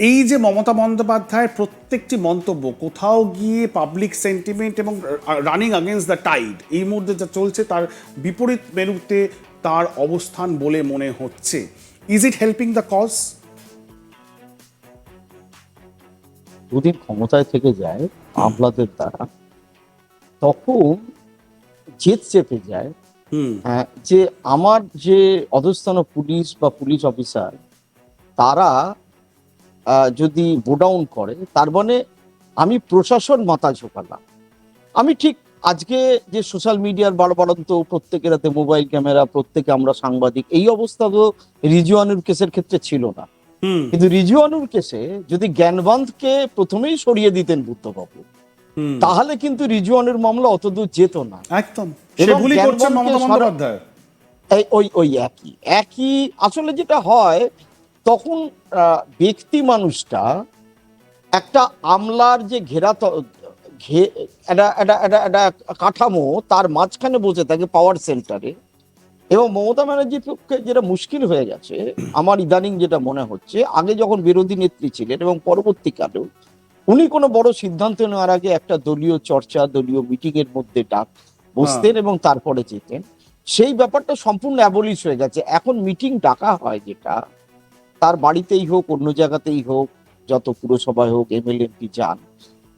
এই যে মমতা বন্দ্যোপাধ্যায়ের প্রত্যেকটি মন্তব্য কোথাও গিয়ে পাবলিক সেন্টিমেন্ট এবং রানিং আগেন্স্ট দ্য টাইড এই মুহূর্তে যা চলছে তার বিপরীত মেরুতে তার অবস্থান বলে মনে হচ্ছে। Is it helping the cause দুদিন ক্ষমতায় থেকে যায় আমলাদের দ্বারা তখন জেদ চেপে যায় হুম। হ্যাঁ, যে আমার যে অধস্থান পুলিশ বা পুলিশ অফিসার তারা যদি বোডাউন করে তার মানে আমি প্রশাসন মাথা ঝোঁকালাম। আমি ঠিক আজকে যে সোশ্যাল মিডিয়ার বাড়বাড়ন্ত প্রত্যেকের হাতে মোবাইল ক্যামেরা প্রত্যেকে আমরা সাংবাদিক এই অবস্থা তো রিজওয়ানুর কেসের ক্ষেত্রে ছিল না। কিন্তু রিজওয়ানুর কেসে যদি জ্ঞানবান্ধকে প্রথমেই সরিয়ে দিতেন বুদ্ধবাবু তাহলে কিন্তু রিজওয়ানের মামলা অতদূর যেত না। একদম। ওই ওই একই। একই আসলে যেটা হয় তখন ব্যক্তি মানুষটা একটা আমলার যে ঘেরা ঘে- একটা একটা একটা একটা কাঠামো তার মাঝখানে বসে থাকে পাওয়ার সেন্টারে এবং মমতা ব্যানার্জির পক্ষে যেটা মুশকিল হয়ে গেছে আমার ইদানিং যেটা মনে হচ্ছে আগে যখন বিরোধী নেত্রী ছিলেন এবং পরবর্তীকালেও উনি কোনো বড় সিদ্ধান্ত নেওয়ার আগে একটা দলীয় চর্চা দলীয় মিটিং এর মধ্যে ডাক বসতেন এবং তারপরে যেতেন। সেই ব্যাপারটা সম্পূর্ণ অ্যাবলিশ হয়ে গেছে। এখন মিটিং ডাকা হয় যেটা তার বাড়িতেই হোক অন্য জায়গাতেই হোক যত পুরসভায় হোক এমএলএ এমপি যান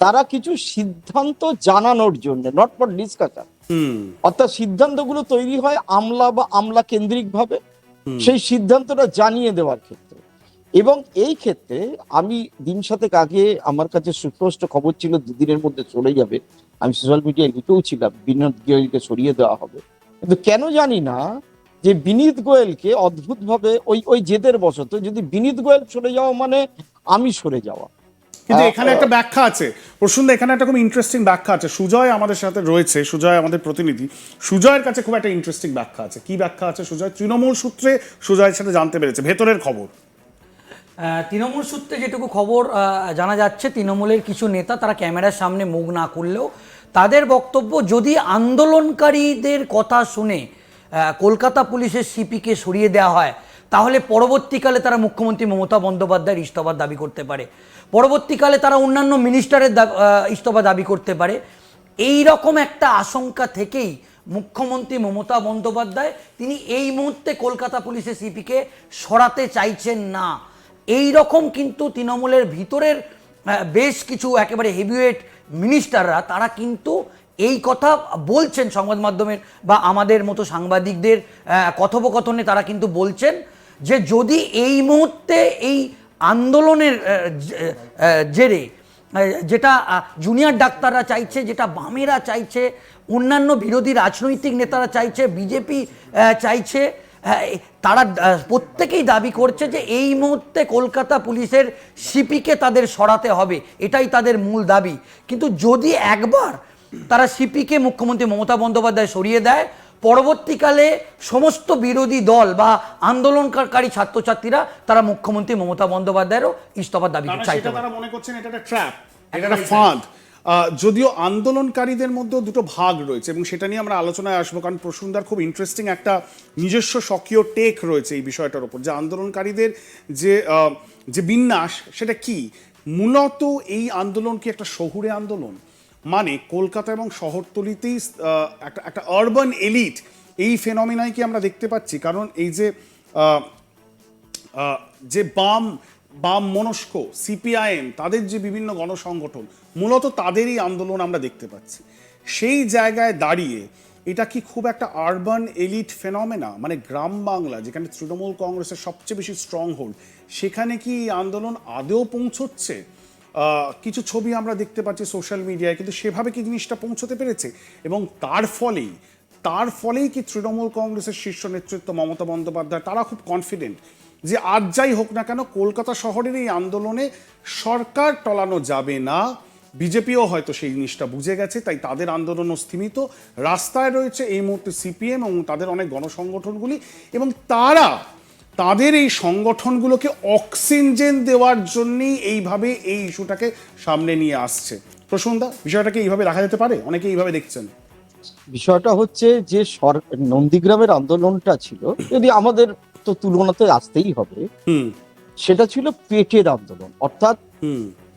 তারা কিছু সিদ্ধান্ত জানানোর জন্য নট ফর ডিসকাশন অর্থাৎ সিদ্ধান্তগুলো তৈরি হয় আমলা বা আমলা কেন্দ্রিক ভাবে সেই সিদ্ধান্তটা জানিয়ে দেওয়ার ক্ষেত্রে। এবং এই ক্ষেত্রে আমি দিন সাথে আগে আমার কাছে সুস্পষ্ট খবর ছিল দুদিনের মধ্যে চলে যাবে। আমি সোশ্যাল মিডিয়ায় লিখেও ছিলাম বিনোদ গোয়েলকে সরিয়ে দেওয়া হবে। কিন্তু কেন জানি না যে বিনীত গোয়েলকে অদ্ভুতভাবে ওই ওই জেদের বশত যদি বিনীত গোয়েল সরে যাওয়া মানে আমি সরে যাওয়া। কিন্তু এখানে একটা ব্যাখ্যা আছে। প্রসূন এখানে একটা খুব ইন্টারেস্টিং ব্যাখ্যা আছে। সুজয় আমাদের সাথে রয়েছে সুজয় আমাদের প্রতিনিধি। সুজয়ের কাছে খুব একটা ইন্টারেস্টিং ব্যাখ্যা আছে। কি ব্যাখ্যা আছে সুজয়? তৃণমূল সূত্রে সুজয়ের সাথে জানতে পেরেছে। ভেতরের খবর। আহ, তৃণমূল সূত্রে যেটুকু খবর আহ, জানা যাচ্ছে তৃণমূলের কিছু নেতা তারা ক্যামেরার সামনে মুখ না করলেও তাদের বক্তব্য যদি আন্দোলনকারীদের কথা শুনে কলকাতা পুলিশের সিপিকে সরিয়ে দেওয়া হয়। তাহলে পরবর্তীকালে তারা মুখ্যমন্ত্রী মমতা বন্দ্যোপাধ্যায়ের ইস্তফার দাবি করতে পারে। পরবর্তীকালে তারা অন্যান্য মিনিস্টারের ইস্তফা দাবি করতে পারে। এই রকম একটা আশঙ্কা থেকেই মুখ্যমন্ত্রী মমতা বন্দ্যোপাধ্যায় তিনি এই মুহূর্তে কলকাতা পুলিশের সিপিকে সরাতে চাইছেন না। এই রকম কিন্তু তৃণমূলের ভিতরের বেশ কিছু একেবারে হেভিওয়েট মিনিস্টাররা তারা কিন্তু এই কথা বলছেন সংবাদ মাধ্যমের বা আমাদের মতো সাংবাদিকদের কথোপকথনে তারা কিন্তু বলছেন যে যদি এই মুহূর্তে এই আন্দোলনের জেরে যেটা জুনিয়র ডাক্তাররা চাইছে, যেটা বামেরা চাইছে, অন্যান্য বিরোধী রাজনৈতিক নেতারা চাইছে বিজেপি চাইছে তারা প্রত্যেকেই দাবি করছে যে এই মুহূর্তে কলকাতা পুলিশের সিপিকে তাদের সরাতে হবে। এটাই তাদের মূল দাবি। কিন্তু যদি একবার তারা সিপিকে মুখ্যমন্ত্রী মমতা বন্দ্যোপাধ্যায় সরিয়ে দেয়। পরবর্তীকালে সমস্ত বিরোধী দল বা আন্দোলনকারী ছাত্রছাত্রীরা তারা মুখ্যমন্ত্রী মমতা বন্দ্যোপাধ্যায়েরও ইস্তফার দাবি চাইতে তারা মনে করছেন এটা একটা ট্র্যাপ এটা একটা ফাঁদ যদিও আন্দোলনকারীদের মধ্যেও দুটো ভাগ রয়েছে এবং সেটা নিয়ে আমরা আলোচনায় আসব কারণ প্রসুন্দার খুব ইন্টারেস্টিং একটা নিজস্ব স্বকীয় টেক রয়েছে এই বিষয়টার উপর যে আন্দোলনকারীদের যে আহ, যে বিন্যাস সেটা কি? মূলত এই আন্দোলন কি একটা শহুরে আন্দোলন? মানে কলকাতা এবং শহরতলিতেই একটা একটা আরবান এলিট এই ফেনমিনাই কি আমরা দেখতে পাচ্ছি? কারণ এই যে যে বাম বাম মনস্ক সিপিআইএম তাদের যে বিভিন্ন গণসংগঠন, মূলত তাদেরই আন্দোলন আমরা দেখতে পাচ্ছি। সেই জায়গায় দাঁড়িয়ে এটা কি খুব একটা আরবান এলিট ফেনমেনা মানে গ্রাম বাংলা, যেখানে তৃণমূল কংগ্রেসের সবচেয়ে বেশি স্ট্রং হোল্ড সেখানে কি আন্দোলন আদেও পৌঁছচ্ছে? কিছু ছবি আমরা দেখতে পাচ্ছি সোশ্যাল মিডিয়ায় কিন্তু সেভাবে কি জিনিসটা পৌঁছতে পেরেছে? এবং তার ফলেই তার ফলেই কি তৃণমূল কংগ্রেসের শীর্ষ নেতৃত্ব মমতা বন্দ্যোপাধ্যায়, তারা খুব কনফিডেন্ট যে আজ যাই হোক না কেন, কলকাতা শহরের এই আন্দোলনে সরকার টলানো যাবে না। বিজেপিও হয়তো সেই জিনিসটা বুঝে গেছে, তাই তাদের আন্দোলনও স্থিমিত রাস্তায় রয়েছে এই মুহূর্তে সিপিএম এবং তাদের অনেক গণসংগঠনগুলি, এবং তারা তাদের এই সংগঠনগুলোকে অক্সিজেন দেওয়ার জন্যই এইভাবে এই ইস্যুটাকে সামনে নিয়ে আসছে। প্রসন্দা বিষয়টাকে এইভাবে রাখা যেতে পারে? অনেকে এইভাবে দেখছেন। বিষয়টা হচ্ছে যে নন্দীগ্রামের আন্দোলনটা ছিল যদি আমাদের তো তুলনাতে আসতেই হবে হুম। সেটা ছিল পেটের আন্দোলন। অর্থাৎ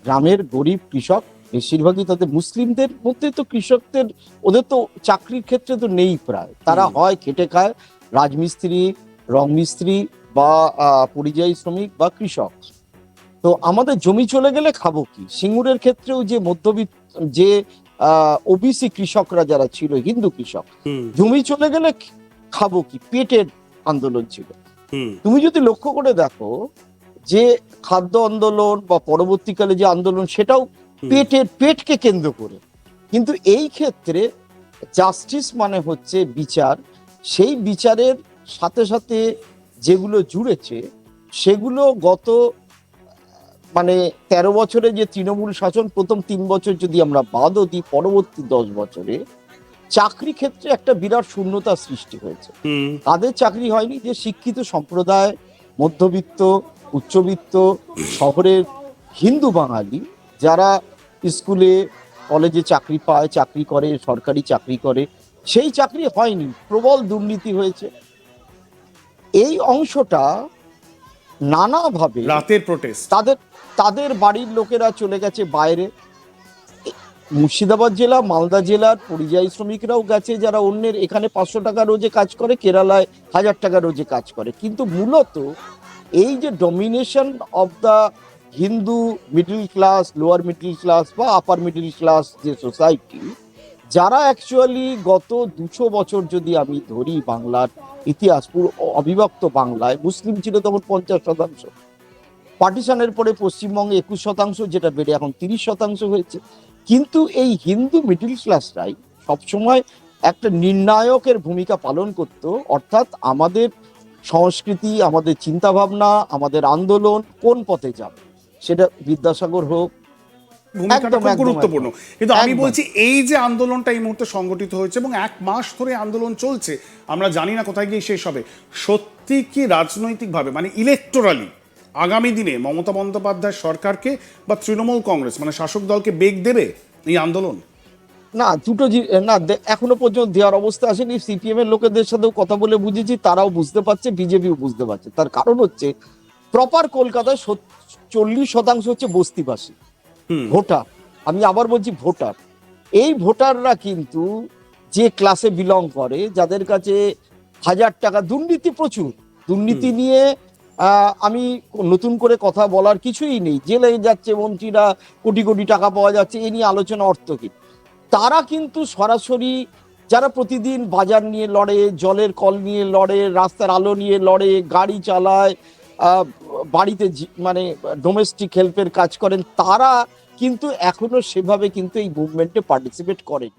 গ্রামের গরিব কৃষক বেশিরভাগই তাদের মুসলিমদের মধ্যে তো কৃষকদের ওদের তো চাকরির ক্ষেত্রে তো নেই প্রায়। তারা হয় খেটে খায় রাজমিস্ত্রি রং মিস্ত্রি বা পরিযায়ী শ্রমিক বা কৃষক। তো আমাদের জমি চলে গেলে খাব কি? সিঙ্গুরের ক্ষেত্রেও যে মধ্যবিত্ত যে ওবিসি কৃষকরা যারা ছিল হিন্দু কৃষক জমি চলে গেলে খাব কি? পেটের আন্দোলন ছিল। তুমি যদি লক্ষ্য করে দেখো যে খাদ্য আন্দোলন বা পরবর্তীকালে যে আন্দোলন সেটাও পেটের পেটকে কেন্দ্র করে। কিন্তু এই ক্ষেত্রে জাস্টিস মানে হচ্ছে বিচার। সেই বিচারের সাথে সাথে যেগুলো জুড়েছে সেগুলো গত মানে তেরো বছরে যে তৃণমূল শাসন প্রথম তিন বছর যদি আমরা বাদও দিই পরবর্তী দশ বছরে চাকরি ক্ষেত্রে একটা বিরাট শূন্যতা সৃষ্টি হয়েছে। তাদের চাকরি হয়নি যে শিক্ষিত সম্প্রদায় মধ্যবিত্ত উচ্চবিত্ত শহরের হিন্দু বাঙালি যারা স্কুলে কলেজে চাকরি পায় চাকরি করে সরকারি চাকরি করে সেই চাকরি হয়নি। প্রবল দুর্নীতি হয়েছে। এই অংশটা নানাভাবে রাতের প্রোটেস্ট তাদের তাদের বাড়ির লোকেরা চলে গেছে বাইরে। মুর্শিদাবাদ জেলা মালদা জেলার পরিযায়ী শ্রমিকরাও গেছে যারা অন্যের এখানে পাঁচশো টাকা রোজে কাজ করে কেরালায় হাজার টাকা রোজে কাজ করে। কিন্তু মূলত এই যে domination of the Hindu middle class lower middle class বা আপার মিডিল ক্লাস যে সোসাইটি যারা অ্যাকচুয়ালি গত দুশো বছর যদি আমি ধরি বাংলার ইতিহাস, পুরো অবিভক্ত বাংলায়, মুসলিম ছিল তখন পঞ্চাশ শতাংশ। পার্টিশনের পরে পশ্চিমবঙ্গে একুশ শতাংশ, যেটা বেড়ে এখন তিরিশ শতাংশ হয়েছে। কিন্তু এই হিন্দু মিডল ক্লাসটাই সবসময় একটা নির্ণায়কের ভূমিকা পালন করত, অর্থাৎ আমাদের সংস্কৃতি, আমাদের চিন্তাভাবনা, আমাদের আন্দোলন কোন পথে যাবে? সেটা বিদ্যাসাগর হোক ভূমিকাটা খুব গুরুত্বপূর্ণ। কিন্তু আমি বলছি এই যে আন্দোলনটা এই মুহূর্তে সংগঠিত হয়েছে এবং এক মাস ধরে আন্দোলন চলছে আমরা জানি না কোথায় গিয়ে শেষ হবে। সত্যি কি রাজনৈতিকভাবে মানে ইলেকটোরালি আগামী দিনে মমতা বন্দ্যোপাধ্যায় সরকারকে বা তৃণমূল কংগ্রেস মানে শাসক দলকে বেগ দেবে এই আন্দোলন? না দুটো না এখনও পর্যন্ত দেওয়ার অবস্থা আসেনি। সিপিএম এর লোকেদের সাথেও কথা বলে বুঝেছি তারাও বুঝতে পারছে বিজেপিও বুঝতে পারছে। তার কারণ হচ্ছে প্রপার কলকাতায় চল্লিশ শতাংশ হচ্ছে বস্তিবাসী। ভোটার। আমি আবার বলছি ভোটার। এই ভোটাররা কিন্তু যে ক্লাসে বিলং করে যাদের কাছে হাজার টাকা দুর্নীতি প্রচুর। দুর্নীতি নিয়ে আমি নতুন করে কথা বলার কিছুই নেই। জেলে যাচ্ছে মন্ত্রীরা কোটি কোটি টাকা পাওয়া যাচ্ছে এ নিয়ে আলোচনা অর্থ অর্থহীন তারা কিন্তু সরাসরি যারা প্রতিদিন বাজার নিয়ে লড়ে জলের কল নিয়ে লড়ে রাস্তার আলো নিয়ে লড়ে গাড়ি চালায় বাড়িতে মানে ডোমেস্টিক হেল্পের কাজ করেন তারা কিন্তু এখনও সেভাবে কিন্তু এই মুভমেন্টে পার্টিসিপেট করেনি।